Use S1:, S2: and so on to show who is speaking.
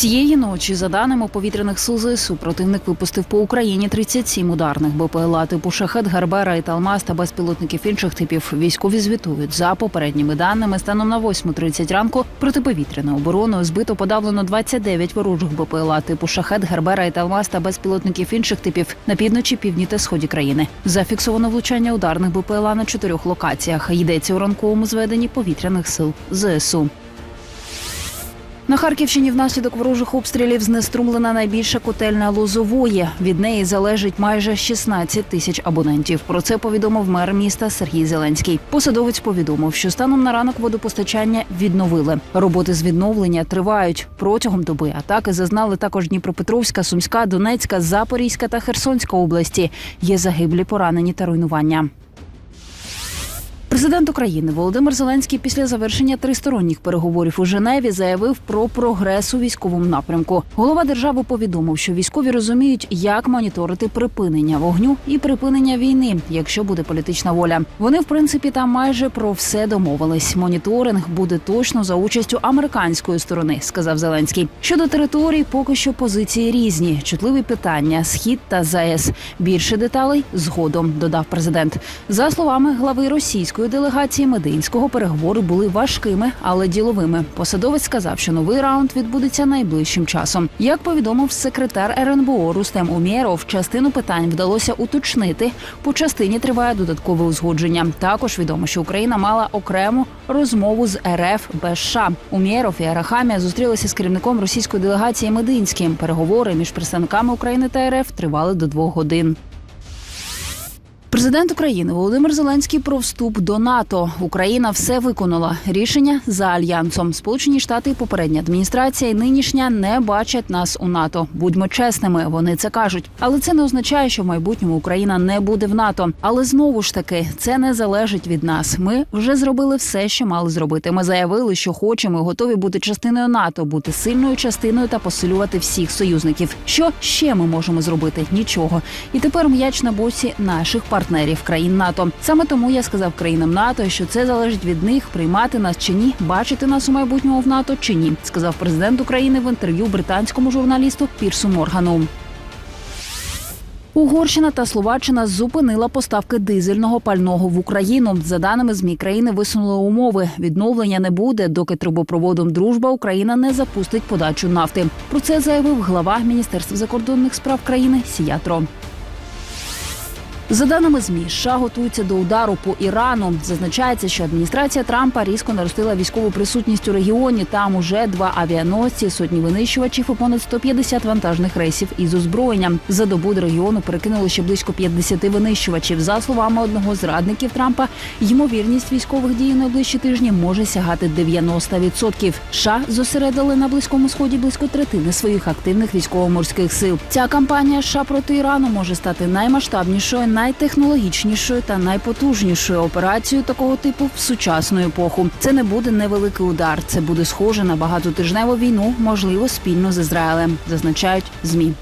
S1: Цієї ночі, за даними повітряних сил ЗСУ, противник випустив по Україні 37 ударних БПЛА типу Шахет, Гарбера і Талмаз та безпілотників інших типів. Військові звітують за попередніми даними. Станом на 8.30 ранку протиповітряною обороною збито подавлено 29 ворожих БПЛА типу Шахет, Гарбера і Талмаз та безпілотників інших типів на півночі, півдні та сході країни. Зафіксовано влучання ударних БПЛА на чотирьох локаціях. Йдеться у ранковому зведенні повітряних сил ЗСУ. На Харківщині внаслідок ворожих обстрілів знеструмлена найбільша котельня Лозової. Від неї залежить майже 16 тисяч абонентів. Про це повідомив мер міста Сергій Зеленський. Посадовець повідомив, що станом на ранок водопостачання відновили. Роботи з відновлення тривають протягом доби. Атаки зазнали також Дніпропетровська, Сумська, Донецька, Запорізька та Херсонська області. Є загиблі, поранені та руйнування. Президент України Володимир Зеленський після завершення тристоронніх переговорів у Женеві заявив про прогрес у військовому напрямку. Голова держави повідомив, що військові розуміють, як моніторити припинення вогню і припинення війни, якщо буде політична воля. Вони, в принципі, там майже про все домовились. Моніторинг буде точно за участю американської сторони, сказав Зеленський. Щодо територій, поки що позиції різні. Чутливі питання, схід та ЗАЕС. Більше деталей згодом додав президент. За словами глави російської делегації Мединського, переговори були важкими, але діловими. Посадовець сказав, що новий раунд відбудеться найближчим часом. Як повідомив секретар РНБО Рустем Умєров, частину питань вдалося уточнити. По частині триває додаткове узгодження. Також відомо, що Україна мала окрему розмову з РФ без США. Умєров і Арахамія зустрілися з керівником російської делегації Мединським. Переговори між представниками України та РФ тривали до двох годин. Президент України Володимир Зеленський про вступ до НАТО. Україна все виконала. Рішення за альянсом. Сполучені Штати, і попередня адміністрація і нинішня не бачать нас у НАТО. Будьмо чесними, вони це кажуть. Але це не означає, що в майбутньому Україна не буде в НАТО. Але знову ж таки, це не залежить від нас. Ми вже зробили все, що мали зробити. Ми заявили, що хочемо, і готові бути частиною НАТО, бути сильною частиною та посилювати всіх союзників. Що ще ми можемо зробити? Нічого. І тепер м'яч на боці наших партнерів країн НАТО. Саме тому я сказав країнам НАТО, що це залежить від них приймати нас чи ні, бачити нас у майбутньому в НАТО чи ні, сказав президент України в інтерв'ю британському журналісту Пірсу Моргану. Угорщина та Словаччина зупинила поставки дизельного пального в Україну. За даними змі країни висунули умови. Відновлення не буде, доки трубопроводом Дружба Україна не запустить подачу нафти. Про це заявив глава Міністерства закордонних справ країни Сіятро. За даними змі, США готується до удару по Ірану. Зазначається, що адміністрація Трампа різко наростила військову присутність у регіоні. Там уже два авіаносці, сотні винищувачів і понад 150 вантажних рейсів із озброєнням. За добу до регіону перекинули ще близько 50 винищувачів. За словами одного з радників Трампа, ймовірність військових дій найближчі тижні може сягати 90%. США зосередили на близькому сході близько третини своїх активних військово-морських сил. Ця кампанія США проти Ірану може стати наймасштабнішою, найтехнологічнішою та найпотужнішою операцією такого типу в сучасну епоху. Це не буде невеликий удар. Це буде схоже на багатотижневу війну, можливо, спільно з Ізраїлем, зазначають змі.